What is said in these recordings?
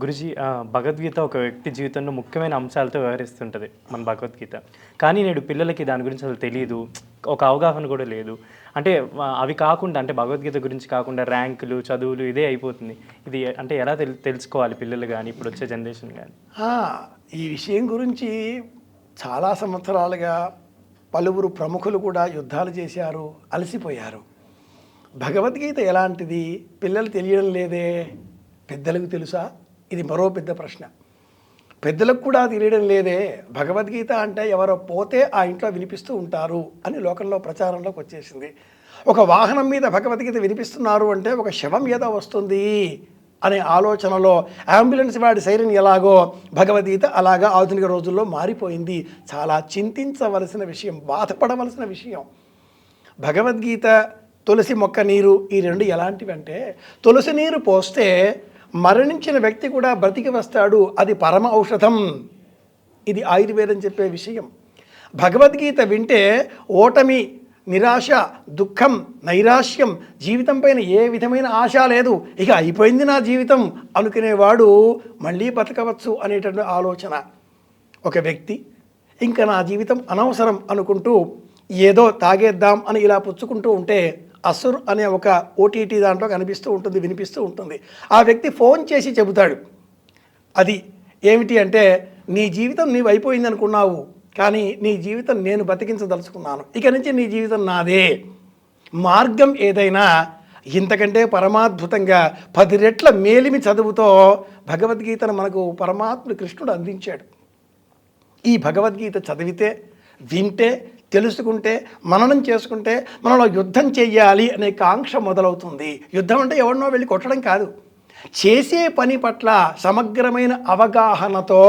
గురుజీ భగవద్గీత ఒక వ్యక్తి జీవితంలో ముఖ్యమైన అంశాలతో వ్యవహరిస్తుంటుంది మన భగవద్గీత. కానీ నేడు పిల్లలకి దాని గురించి అసలు తెలియదు ఒక అవగాహన కూడా లేదు. అంటే అవి కాకుండా అంటే భగవద్గీత గురించి కాకుండా ర్యాంకులు చదువులు ఇదే అయిపోతుంది. ఇది అంటే ఎలా తెలు తెలుసుకోవాలి పిల్లలు కానీ ఇప్పుడు వచ్చే జనరేషన్ కానీ ఈ విషయం గురించి చాలా సంవత్సరాలుగా పలువురు ప్రముఖులు కూడా యుద్ధాలు చేశారు అలసిపోయారు. భగవద్గీత ఎలాంటిది? పిల్లలు తెలియడం లేదే? పెద్దలకు తెలుసా? ఇది మరో పెద్ద ప్రశ్న. పెద్దలకు కూడా తెలియడం లేదే. భగవద్గీత అంటే ఎవరో పోతే ఆ ఇంట్లో వినిపిస్తూ ఉంటారు అని లోకంలో ప్రచారంలోకి వచ్చేసింది. ఒక వాహనం మీద భగవద్గీత వినిపిస్తున్నారు అంటే ఒక శవం ఏదో వస్తుంది అనే ఆలోచనలో అంబులెన్స్ వాడి సైరన్ ఎలాగో భగవద్గీత అలాగా ఆధునిక రోజుల్లో మారిపోయింది. చాలా చింతించవలసిన విషయం బాధపడవలసిన విషయం. భగవద్గీత తులసి మొక్క నీరు ఈ రెండు ఎలాంటివి అంటే తులసి నీరు పోస్తే మరణించిన వ్యక్తి కూడా బ్రతికి వస్తాడు. అది పరమ ఔషధం. ఇది ఆయుర్వేదం చెప్పే విషయం. భగవద్గీత వింటే ఓటమి నిరాశ దుఃఖం నైరాశ్యం జీవితం పైన ఏ విధమైన ఆశ లేదు. ఇక అయిపోయింది నా జీవితం అనుకునేవాడు మళ్ళీ బతకవచ్చు అనేటువంటి ఆలోచన. ఒక వ్యక్తి ఇంకా నా జీవితం అనవసరం అనుకుంటూ ఏదో తాగేద్దాం అని ఇలా పుచ్చుకుంటూ ఉంటే అసుర్ అనే ఒక ఓటీటీ దాంట్లో కనిపిస్తూ ఉంటుంది వినిపిస్తూ ఉంటుంది. ఆ వ్యక్తి ఫోన్ చేసి చెబుతాడు. అది ఏమిటి అంటే నీ జీవితం నీవు అయిపోయింది అనుకున్నావు కానీ నీ జీవితం నేను బతికించదలుచుకున్నాను. ఇక నుంచి నీ జీవితం నాదే. మార్గం ఏదైనా ఇంతకంటే పరమాద్భుతంగా పది రెట్ల మేలిమి చదువుతో భగవద్గీతను మనకు పరమాత్ముడు కృష్ణుడు అందించాడు. ఈ భగవద్గీత చదివితే వింటే తెలుసుకుంటే మననం చేసుకుంటే మనలో యుద్ధం చెయ్యాలి అనే కాంక్ష మొదలవుతుంది. యుద్ధం అంటే ఎవరినో వెళ్ళి కొట్టడం కాదు. చేసే పని పట్ల సమగ్రమైన అవగాహనతో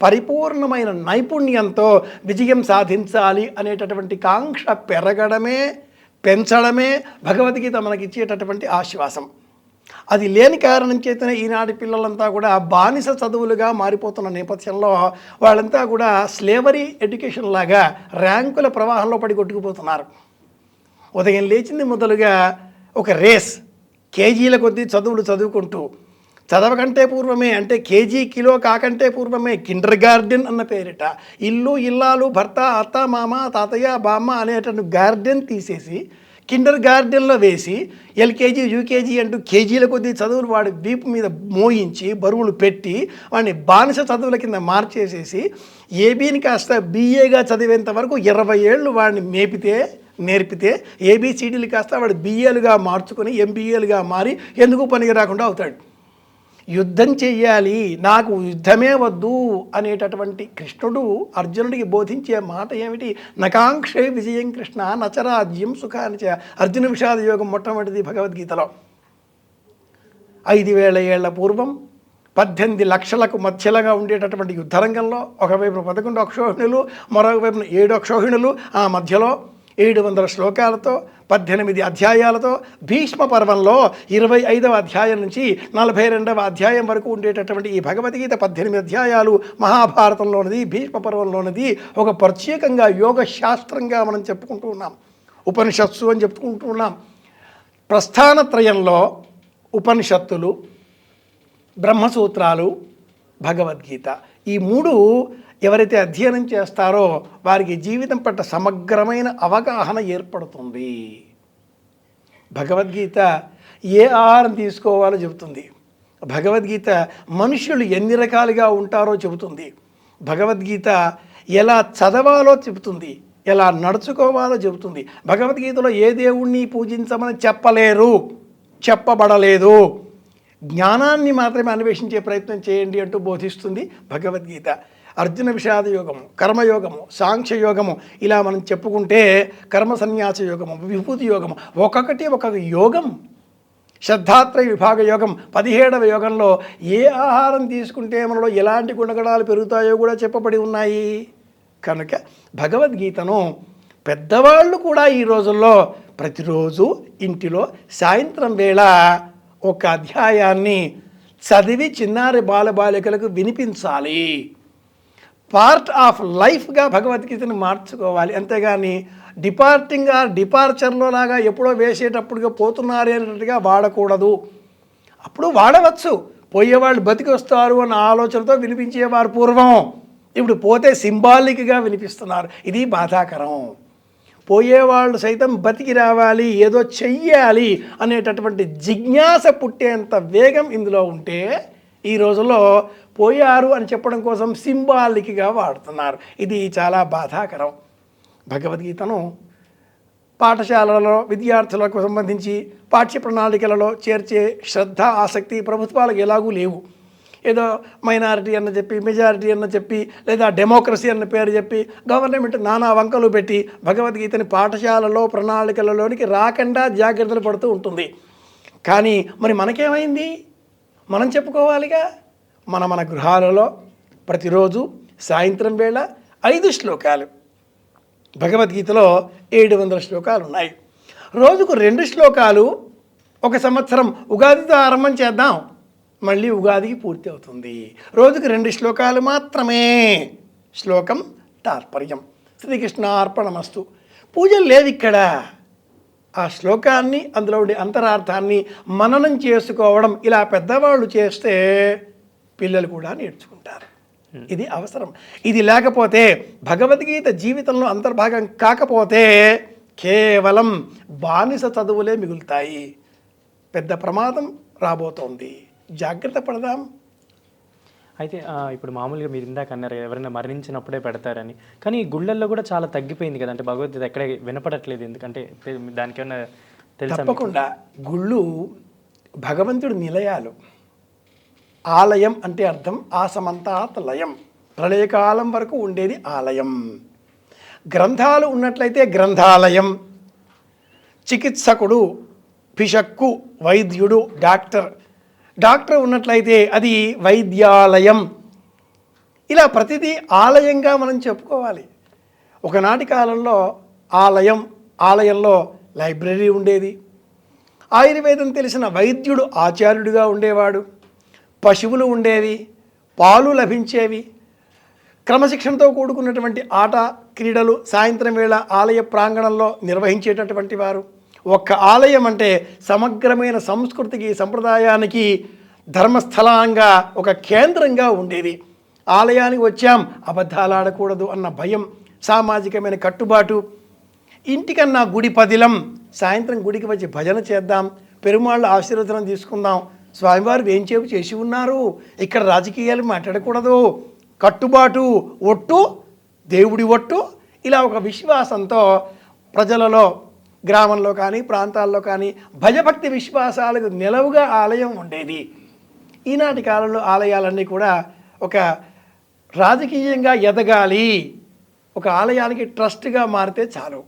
పరిపూర్ణమైన నైపుణ్యంతో విజయం సాధించాలి అనేటటువంటి కాంక్ష పెరగడమే పెంచడమే భగవద్గీత మనకి ఇచ్చేటటువంటి ఆశ్వాసం. అది లేని కారణం చేతనే ఈనాటి పిల్లలంతా కూడా బానిస చదువులుగా మారిపోతున్న నేపథ్యంలో వాళ్ళంతా కూడా స్లేవరీ ఎడ్యుకేషన్ లాగా ర్యాంకుల ప్రవాహంలో పడి కొట్టుకుపోతున్నారు. ఉదయం లేచింది మొదలుగా ఒక రేస్ కేజీల కొద్దీ చదువులు చదువుకుంటూ చదవకంటే పూర్వమే అంటే కేజీ కిలో కాకంటే పూర్వమే కిండర్ గార్డెన్ అన్న పేరిట ఇల్లు ఇల్లాలు భర్త అత్త మామ తాతయ్య బామ్మ అనేటటువంటి గార్డెన్ తీసేసి కిండర్ గార్డెన్లో వేసి ఎల్కేజీ యూకేజీ అంటూ కేజీల కొద్దీ చదువులు వాడి వీపు మీద మోయించి బరువులు పెట్టి వాడిని బానిస చదువుల కింద మార్చేసేసి ఏబీని కాస్త బీఏగా చదివేంత వరకు ఇరవై ఏళ్ళు వాడిని మేపితే నేర్పితే ఏబీసీడీలు కాస్త వాడు బీఏలుగా మార్చుకొని ఎంబీఏలుగా మారి ఎందుకు పనికి రాకుండా అవుతాడు. యుద్ధం చెయ్యాలి నాకు యుద్ధమే వద్దు అనేటటువంటి కృష్ణుడు అర్జునుడికి బోధించే మాట ఏమిటి? నకాంక్షే విజయం కృష్ణ నచరాజ్యం సుఖానిచ అర్జున విషాద యోగం మొట్టమొదటిది భగవద్గీతలో. ఐదు వేల ఏళ్ళ పూర్వం పద్దెనిమిది లక్షలకు మధ్యలోగా ఉండేటటువంటి యుద్ధరంగంలో ఒకవైపు పదకొండు అక్షోహిణులు మరోవైపున ఏడు అక్షోహిణులు ఆ మధ్యలో ఏడు వందల శ్లోకాలతో పద్దెనిమిది అధ్యాయాలతో భీష్మ పర్వంలో ఇరవై ఐదవ అధ్యాయం నుంచి నలభై రెండవ అధ్యాయం వరకు ఉండేటటువంటి ఈ భగవద్గీత పద్దెనిమిది అధ్యాయాలు మహాభారతంలోనిది భీష్మ పర్వంలోనిది ఒక ప్రత్యేకంగా యోగ శాస్త్రంగా మనం చెప్పుకుంటూ ఉన్నాం. ఉపనిషత్సు అని చెప్పుకుంటూ ఉన్నాం. ప్రస్థానత్రయంలో ఉపనిషత్తులు బ్రహ్మసూత్రాలు భగవద్గీత ఈ మూడు ఎవరైతే అధ్యయనం చేస్తారో వారికి జీవితం పట్ల సమగ్రమైన అవగాహన ఏర్పడుతుంది. భగవద్గీత ఏ ఆహారం తీసుకోవాలో చెబుతుంది. భగవద్గీత మనుషులు ఎన్ని రకాలుగా ఉంటారో చెబుతుంది. భగవద్గీత ఎలా చదవాలో చెబుతుంది. ఎలా నడుచుకోవాలో చెబుతుంది. భగవద్గీతలో ఏ దేవుణ్ణి పూజించమని చెప్పలేరు. చెప్పబడలేదు. జ్ఞానాన్ని మాత్రమే అన్వేషించే ప్రయత్నం చేయండి అంటూ బోధిస్తుంది భగవద్గీత. అర్జున విషాద యోగము కర్మయోగము సాంఖ్య యోగము ఇలా మనం చెప్పుకుంటే కర్మ సన్యాస యోగము విభూతి యోగము ఒక్కొక్కటి ఒక్కొక్క యోగం. శ్రద్ధాత్రయ విభాగ యోగం పదిహేడవ యోగంలో ఏ ఆహారం తీసుకుంటే మనలో ఎలాంటి గుణగణాలు పెరుగుతాయో కూడా చెప్పబడి ఉన్నాయి. కనుక భగవద్గీతను పెద్దవాళ్ళు కూడా ఈ రోజుల్లో ప్రతిరోజు ఇంటిలో సాయంత్రం వేళ ఒక అధ్యాయాన్ని చదివి చిన్నారి బాలబాలికలకు వినిపించాలి. పార్ట్ ఆఫ్ లైఫ్గా భగవద్గీతను మార్చుకోవాలి. అంతేగాని డిపార్టింగ్ ఆర్ డిపార్చర్లో లాగా ఎప్పుడో వేసేటప్పుడుగా పోతున్నారు అనేటట్టుగా వాడకూడదు. అప్పుడు వాడవచ్చు. పోయేవాళ్ళు బతికి వస్తారు అన్న ఆలోచనతో వినిపించేవారు పూర్వం. ఇప్పుడు పోతే సింబాలిక్గా వినిపిస్తున్నారు. ఇది బాధాకరం. పోయేవాళ్ళు సైతం బతికి రావాలి ఏదో చెయ్యాలి అనేటటువంటి జిజ్ఞాస పుట్టేంత వేగం ఇందులో ఉంటే ఈ రోజుల్లో పోయారు అని చెప్పడం కోసం సింబాలిక్గా వాడుతున్నారు. ఇది చాలా బాధాకరం. భగవద్గీతను పాఠశాలలో విద్యార్థులకు సంబంధించి పాఠ్య ప్రణాళికలలో చేర్చే శ్రద్ధ ఆసక్తి ప్రభుత్వాలకు ఎలాగూ లేవు. ఏదో మైనారిటీ అన్న చెప్పి మెజారిటీ అన్న చెప్పి లేదా డెమోక్రసీ అన్న పేరు చెప్పి గవర్నమెంట్ నానా వంకలు పెట్టి భగవద్గీతని పాఠశాలలో ప్రణాళికలలోనికి రాకుండా జాగ్రత్తలు పడుతూ ఉంటుంది. కానీ మరి మనకేమైంది? మనం చెప్పుకోవాలిగా మన మన గృహాలలో ప్రతిరోజు సాయంత్రం వేళ ఐదు శ్లోకాలు. భగవద్గీతలో ఏడు వందల శ్లోకాలు ఉన్నాయి. రోజుకు రెండు శ్లోకాలు ఒక సంవత్సరం ఉగాదితో ఆరంభం చేద్దాం. మళ్ళీ ఉగాదికి పూర్తి అవుతుంది. రోజుకు రెండు శ్లోకాలు మాత్రమే. శ్లోకం తాత్పర్యం. శ్రీకృష్ణ అర్పణమస్తు పూజలు లేవు ఇక్కడ. ఆ శ్లోకాన్ని అందులో ఉండే అంతరార్థాన్ని మననం చేసుకోవడం ఇలా పెద్దవాళ్ళు చేస్తే పిల్లలు కూడా నేర్చుకుంటారు. ఇది అవసరం. ఇది లేకపోతే భగవద్గీత జీవితంలో అంతర్భాగం కాకపోతే కేవలం బానిస చదువులే మిగులుతాయి. పెద్ద ప్రమాదం రాబోతోంది. జాగ్రత్త పడదాం. అయితే ఇప్పుడు మామూలుగా మీరు ఇందాక అన్నారు ఎవరైనా మరణించినప్పుడే పెడతారని. కానీ ఈ గుళ్ళల్లో కూడా చాలా తగ్గిపోయింది కదా అంటే భగవద్గీత ఎక్కడ వినపడట్లేదు ఎందుకంటే దానికి ఏమైనా తప్పకుండా. గుళ్ళు భగవంతుడి నిలయాలు. ఆలయం అంటే అర్థం ఆసమంతాత్ లయం. ప్రళయకాలం వరకు ఉండేది ఆలయం. గ్రంథాలు ఉన్నట్లయితే గ్రంథాలయం. చికిత్సకుడు పిషక్కు వైద్యుడు డాక్టర్ డాక్టర్ ఉన్నట్లయితే అది వైద్యాలయం. ఇలా ప్రతిదీ ఆలయంగా మనం చెప్పుకోవాలి. ఒకనాటి కాలంలో ఆలయం ఆలయంలో లైబ్రరీ ఉండేది. ఆయుర్వేదం తెలిసిన వైద్యుడు ఆచార్యుడిగా ఉండేవాడు. పశువులు ఉండేవి పాలు లభించేవి. క్రమశిక్షణతో కూడుకున్నటువంటి ఆట క్రీడలు సాయంత్రం వేళ ఆలయ ప్రాంగణంలో నిర్వహించేటటువంటి వారు. ఒక్క ఆలయం అంటే సమగ్రమైన సంస్కృతికి సంప్రదాయానికి ధర్మస్థలంగా ఒక కేంద్రంగా ఉండేది. ఆలయానికి వచ్చాం అబద్ధాలు ఆడకూడదు అన్న భయం సామాజికమైన కట్టుబాటు. ఇంటికన్నా గుడి పదిలం సాయంత్రం గుడికి వచ్చి భజన చేద్దాం పెరుమాళ్ళ ఆశీర్వచనం తీసుకుందాం. స్వామివారు వేంచేపు చేసి ఉన్నారు? ఇక్కడ రాజకీయాలు మాట్లాడకూడదు. కట్టుబాటు ఒట్టు దేవుడి ఒట్టు ఇలా ఒక విశ్వాసంతో ప్రజలలో గ్రామంలో కానీ ప్రాంతాల్లో కానీ భయభక్తి విశ్వాసాలకు నిలవుగా ఆలయం ఉండేది. ఈనాటి కాలంలో ఆలయాలన్నీ కూడా ఒక రాజకీయంగా ఎదగాలి. ఒక ఆలయానికి ట్రస్ట్గా మారితే చాలు.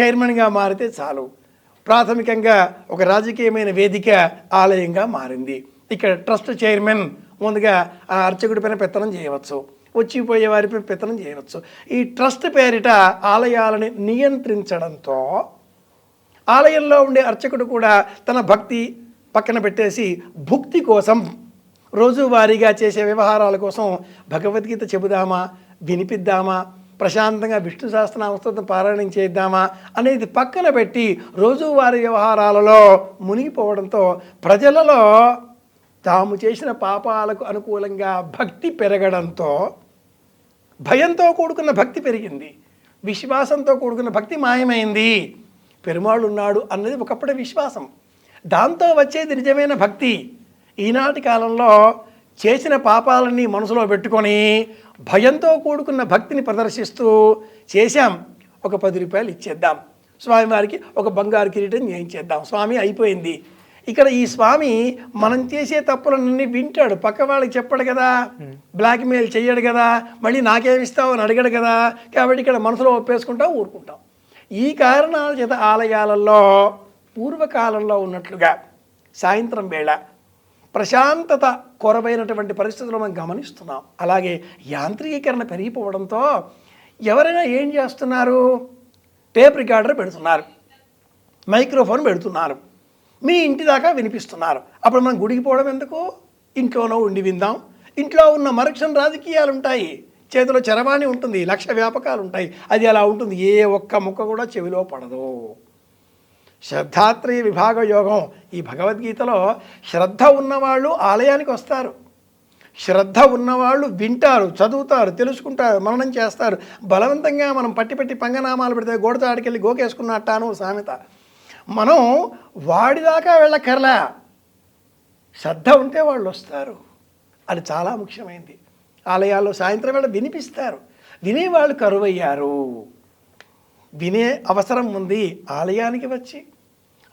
చైర్మన్గా మారితే చాలు. ప్రాథమికంగా ఒక రాజకీయమైన వేదిక ఆలయంగా మారింది. ఇక్కడ ట్రస్ట్ చైర్మన్ ముందుగా ఆ అర్చకుడి పైన పెత్తనం చేయవచ్చు. వచ్చిపోయే వారిపై పెత్తనం చేయవచ్చు. ఈ ట్రస్ట్ పేరిట ఆలయాలని నియంత్రించడంతో ఆలయంలో ఉండే అర్చకుడు కూడా తన భక్తి పక్కన పెట్టేసి భుక్తి కోసం రోజువారీగా చేసే వ్యవహారాల కోసం భగవద్గీత చెబుదామా వినిపిద్దామా ప్రశాంతంగా విష్ణు సహస్రనామస్తోత్రం పారాయణం చేద్దామా అనేది పక్కన పెట్టి రోజువారీ వ్యవహారాలలో మునిగిపోవడంతో ప్రజలలో తాము చేసిన పాపాలకు అనుకూలంగా భక్తి పెరగడంతో భయంతో కూడుకున్న భక్తి పెరిగింది. విశ్వాసంతో కూడుకున్న భక్తి మాయమైంది. పెరుమాళ్ళు ఉన్నాడు అన్నది ఒకప్పటి విశ్వాసం. దాంతో వచ్చేది నిజమైన భక్తి. ఈనాటి కాలంలో చేసిన పాపాలన్నీ మనసులో పెట్టుకొని భయంతో కూడుకున్న భక్తిని ప్రదర్శిస్తూ చేశాం. ఒక పది రూపాయలు ఇచ్చేద్దాం. స్వామివారికి ఒక బంగారు కిరీటం చేయించేద్దాం స్వామి అయిపోయింది. ఇక్కడ ఈ స్వామి మనం చేసే తప్పులన్నీ వింటాడు. పక్క వాళ్ళకి చెప్పడు కదా. బ్లాక్మెయిల్ చెయ్యడు కదా. మళ్ళీ నాకేమిస్తావు అని అడగడు కదా. కాబట్టి ఇక్కడ మనసులో ఒప్పేసుకుంటాం ఊరుకుంటాం. ఈ కారణాల చేత ఆలయాలలో పూర్వకాలంలో ఉన్నట్లుగా సాయంత్రం వేళ ప్రశాంతత కొరవైనటువంటి పరిస్థితులు మనం గమనిస్తున్నాం. అలాగే యాంత్రికీకరణ పెరిగిపోవడంతో ఎవరైనా ఏం చేస్తున్నారు? టేప్ రికార్డర్ పెడుతున్నారు. మైక్రోఫోన్ పెడుతున్నారు. మీ ఇంటి దాకా వినిపిస్తున్నారు. అప్పుడు మనం గుడికి పోవడం ఎందుకు? ఇంట్లోనో ఉండి విందాం. ఇంట్లో ఉన్న మరక్షణ రాజకీయాలు ఉంటాయి చేతిలో చరవాణి ఉంటుంది లక్ష వ్యాపకాలు ఉంటాయి. అది అలా ఉంటుంది. ఏ ఒక్క ముక్క కూడా చెవిలో పడదు. శ్రద్ధాత్రయ విభాగ యోగం. ఈ భగవద్గీతలో శ్రద్ధ ఉన్నవాళ్ళు ఆలయానికి వస్తారు. శ్రద్ధ ఉన్నవాళ్ళు వింటారు చదువుతారు తెలుసుకుంటారు మననం చేస్తారు. బలవంతంగా మనం పట్టి పట్టి పంగనామాలు పెడితే గోడతాడికెళ్ళి గోకేసుకున్నట్టాను సామెత. మనం వాడిదాకా వెళ్ళకర్లా శ్రద్ధ ఉంటే వాళ్ళు వస్తారు. అది చాలా ముఖ్యమైనది ఆలయాల్లో సాయంత్రం వేళ వినిపిస్తారు. వినేవాళ్ళు కరువయ్యారు. వినే అవసరం ఉంది. ఆలయానికి వచ్చి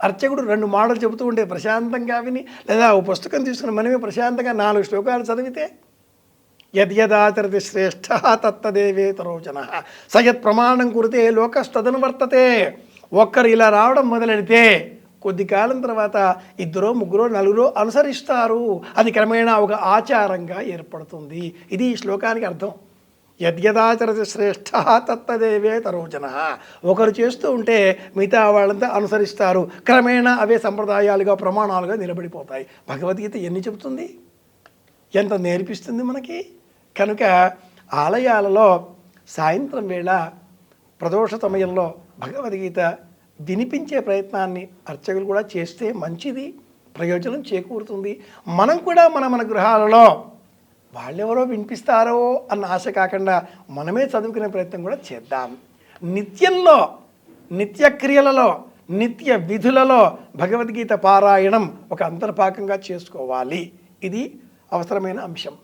అర్చకుడు రెండు మాటలు చెబుతూ ఉంటే ప్రశాంతంగా విని లేదా ఓ పుస్తకం తీసుకుని మనమే ప్రశాంతంగా నాలుగు శ్లోకాలు చదివితే యద్యదాచరతి శ్రేష్ఠ తత్తదేవేతరోచన సయత్ ప్రమాణం కురితే లోకస్తదను వర్తతే. ఒక్కరు ఇలా రావడం మొదలెడితే కొద్ది కాలం తర్వాత ఇద్దరో ముగ్గురో నలుగురో అనుసరిస్తారు. అది క్రమేణా ఒక ఆచారంగా ఏర్పడుతుంది. ఇది ఈ శ్లోకానికి అర్థం. యద్యదాచరతి శ్రేష్ఠ తత్తదేవే తరోజన. ఒకరు చేస్తూ ఉంటే మిగతా వాళ్ళంతా అనుసరిస్తారు. క్రమేణా అవే సంప్రదాయాలుగా ప్రమాణాలుగా నిలబడిపోతాయి. భగవద్గీత ఎన్ని చెబుతుంది? ఎంత నేర్పిస్తుంది మనకి? కనుక ఆలయాలలో సాయంత్రం వేళ ప్రదోష సమయంలో భగవద్గీత వినిపించే ప్రయత్నాన్ని అర్చకులు కూడా చేస్తే మంచిది ప్రయోజనం చేకూరుతుంది. మనం కూడా మన మన గృహాలలో వాళ్ళెవరో వినిపిస్తారో అన్న ఆశ కాకుండా మనమే చదువుకునే ప్రయత్నం కూడా చేద్దాం. నిత్యంలో నిత్యక్రియలలో నిత్య విధులలో భగవద్గీత పారాయణం ఒక అంతర్భాగంగా చేసుకోవాలి. ఇది అవసరమైన అంశం.